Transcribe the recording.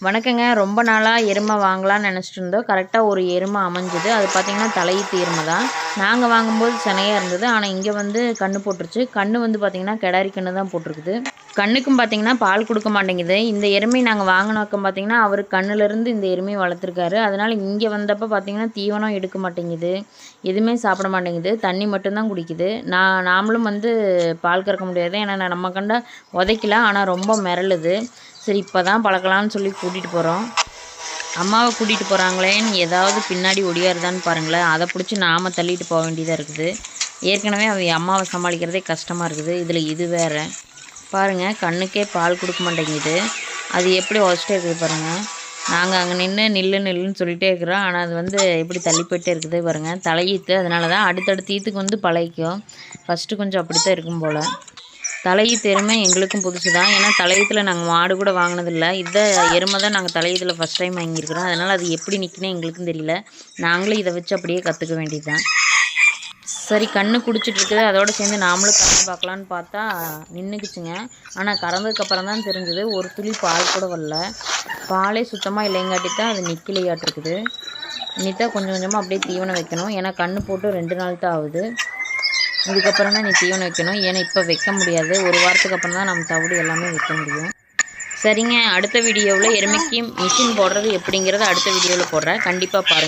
வணக்கங்க. ரொம்ப நாளாக எருமை வாங்கலாம்னு நினச்சிட்டு இருந்தோம். கரெக்டாக ஒரு எருமை அமைஞ்சுது. அது பார்த்திங்கன்னா தலையீத்து எருமை தான். நாங்கள் வாங்கும்போது சினையாக இருந்தது. ஆனால் இங்கே வந்து கன்று போட்டுருச்சு. கன்று வந்து பார்த்திங்கன்னா கிடாரி கன்று தான் போட்டிருக்குது. கண்ணுக்கும் பார்த்திங்கன்னா பால் கொடுக்க மாட்டேங்குது. இந்த எருமை நாங்கள் வாங்கினோக்கம் பார்த்திங்கன்னா அவர் கண்ணுலேருந்து இந்த எருமையை வளர்த்துருக்காரு. அதனால் இங்கே வந்தப்போ பார்த்திங்கன்னா தீவனம் எடுக்க மாட்டேங்குது. எதுவுமே சாப்பிட மாட்டேங்குது. தண்ணி மட்டும்தான் குடிக்குது. நான் நாமளும் வந்து பால் கறக்க முடியாது. ஏன்னா நம்ம கண்டா உதைக்கல. ஆனால் ரொம்ப மிரளுது. சரி இப்போ தான் பழக்கலாம்னு சொல்லி கூட்டிகிட்டு போகிறோம் அம்மாவை கூட்டிகிட்டு போகிறாங்களேன்னு ஏதாவது பின்னாடி ஒடியாருதான்னு பாருங்களேன். அதை பிடிச்சி நாம் தள்ளிட்டு போக வேண்டியதாக இருக்குது. ஏற்கனவே அவங்க அம்மாவை சமாளிக்கிறதே கஷ்டமாக இருக்குது. இதில் இது வேறு. பாருங்கள் கண்ணுக்கே பால் கொடுக்க மாட்டேங்குது. அது எப்படி உதச்சிட்டே இருக்குது பாருங்கள் நாங்கள் அங்கே நின்று நில்லு நில்லுன்னு சொல்லிகிட்டே இருக்கிறோம். ஆனால் அது வந்து எப்படி தள்ளி போயிட்டே இருக்குது பாருங்கள் தலையீத்து. அதனால தான் அடுத்தடுத்த ஈத்துக்கு வந்து பழகிக்கும் ஃபஸ்ட்டு கொஞ்சம் அப்படி தான் இருக்கும் போல். தலையீத்து எருமை எங்களுக்கும் புதுசு தான் ஏன்னா தலையீத்தில் நாங்கள் மாடு கூட வாங்கினதில்ல. இதை எருமை தான் நாங்கள் தலையீத்தில் ஃபஸ்ட் டைம் வாங்கியிருக்கிறோம். அதனால் அது எப்படி நிற்கினே எங்களுக்கும் தெரியல. நாங்களும் இதை வச்சு அப்படியே கற்றுக்க வேண்டியது தான் சரி கண்ணு குடிச்சிட்ருக்குது அதோடு அதோட சேர்ந்து நாமளும் கறந்து பார்க்கலான்னு பார்த்தா நின்றுக்குச்சுங்க ஆனால் கறந்ததுக்கப்புறம் தான் தெரிஞ்சது. ஒரு துளி பால் கூட வரல. பாலே சுத்தமாக இல்லைங்காட்டி தான் அது நிற்கலையாட்டிருக்குது இனித்தான் கொஞ்சம் கொஞ்சமாக அப்படியே தீவனம் வைக்கணும். ஏன்னா கண்ணு போட்டு ரெண்டு நாள் தான் ஆகுது. இதுக்கப்புறம் தான் நீ தீவனம் வைக்கணும். ஏன்னா இப்போ வைக்க முடியாது. ஒரு வாரத்துக்கு அப்புறம் தான் நம்ம தவிடு எல்லாமே வைக்க முடியும். சரிங்க. அடுத்த வீடியோவில் எருமைக்கு மிஷின் போடுறது எப்படிங்கிறத அடுத்த வீடியோவில் போடுறேன். கண்டிப்பாக பாருங்கள்